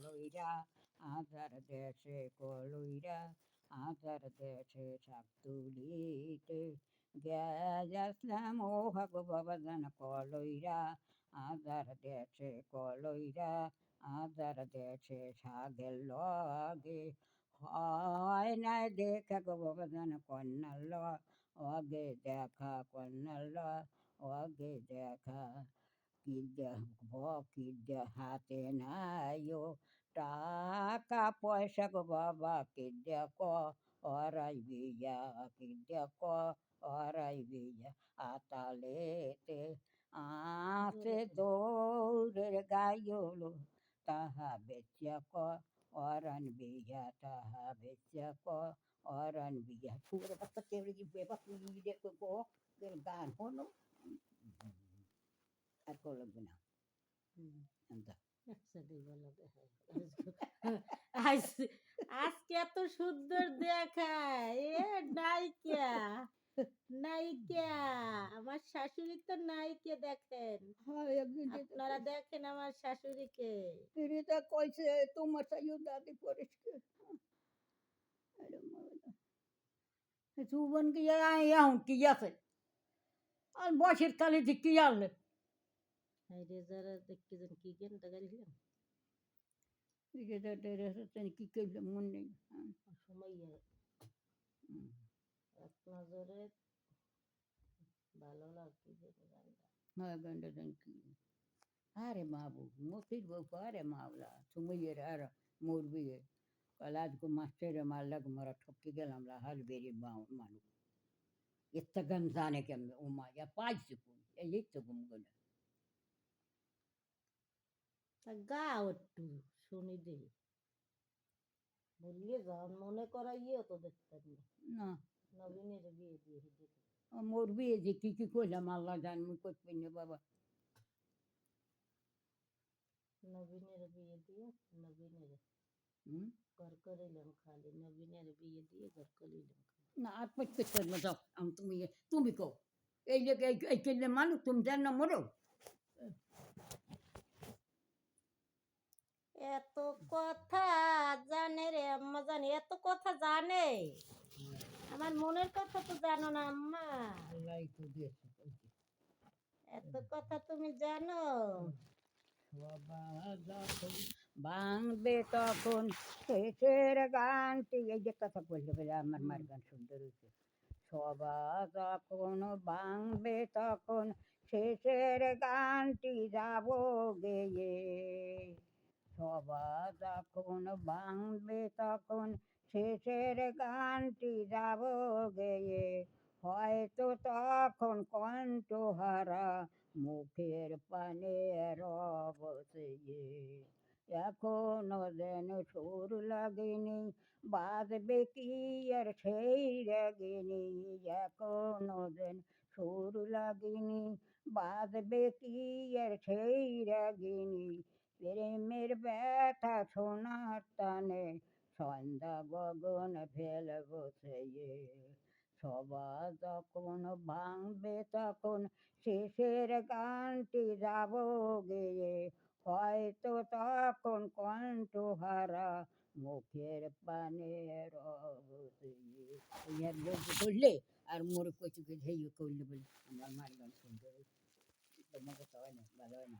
কলইরা আধার দেশে কলইরা আধার দেশে শাক তুলিতে গেলাম ও ভগবান কলইরা আধার দেশে কলইরা আধার দেশে শাগের লগে হয় না দেখা গো ভগবান কন্যার ল অগে দেখা কন্যার ল অগে দেখা কি কি হাতে নাইও টাকা পয়সা গো বাবা কি দেখ অরাই বিয়া কি দেখ অরাই বিয়া আতালেতে আছে দৌড়ের গাইলো তাহা বেচিয়া ক অরান বিয়া তাহা বেচিয়া ক অরান বিয়া পুরো বাচ্চা কেউরে কি বেবা গান হলো আর কো লাগবে না আজকে এত সুন্দর এ নায়িকা। আমার শাশুড়ি তো নায়িকা দেখেন। আপনারা দেখেন আমার শাশুড়িকে। কইছে তোমার সাইও দাদি পরিষ্কার। সুবন কি আয়া কি আছে? আর বসের কালে যে কি আনলে হাই রে যারা দেখতে যেন কি জ্ঞান টাকাইলাম কি করলে মন নেই হ্যাঁ। সময় হুম। এক নজরে ভালো লাগছে যে গানটা হ্যাঁ গন্ডা দেন কি আরে মাবু মতির বউ আরে মাওলা সুমইয়ের আর মোর বিয়ে কাল আজকে মাস্টারে মারলাক মারা ঠকে গেলাম লা হাল বেরি তো গাও একটু শুনি দে বললে গান মনে করাইও তো দেখতেন না। না। নবীনের বিয়ে দিয়ে মোর বিয়ে যে কি কি করলাম আল্লাহ জান মুই করতে না বাবা। নবীনের বিয়ে দিয়ে নবীনের হুম? ঘর করিলাম খালি নবীনের বিয়ে দিয়ে ঘর করিলাম না আর পচতে করব যাও আমি তুমি তুমি কো এই যে এই এই কেলে মানুষ তুমি জান না মরো? এত কথা জানে রে আম্মা জানে এত কথা জানে। আমার মনের কথা তো জানো না আম্মা। এত কথা তুমি জানো। ভাঙবে তখন শেষের গানটি এই যে কথা বলতে বলে আমার মার গান সবার যখন ভাঙবে তখন শেষের গানটি যাব গেয়ে। যখন ভাঙবে তখন শেষের গানটি যাব গেয়ে। হয়তো তখন কণ্ঠহারা মুখের পানে রব দিয়ে এখনও যেন সুর লাগেনি, বাজবে কি আর সেই রাগিনি। এখনও যেন সুর লাগেনি, বাজবে কি আর সেই রাগিনি। ব্যথা সোনার টানে সন্ধ্যা গগন ফেল বসে সবার যখন ভাঙবে তখন শেষের গানটি যাব গেয়ে। হয়তো তখন কণ্ঠহারা মুখের পানে করলে আর মোর কচুকে ঝেয়ে করলে বলে, আমার মার গান সুন্দর তোমাকে হয় না, ভালো হয় না।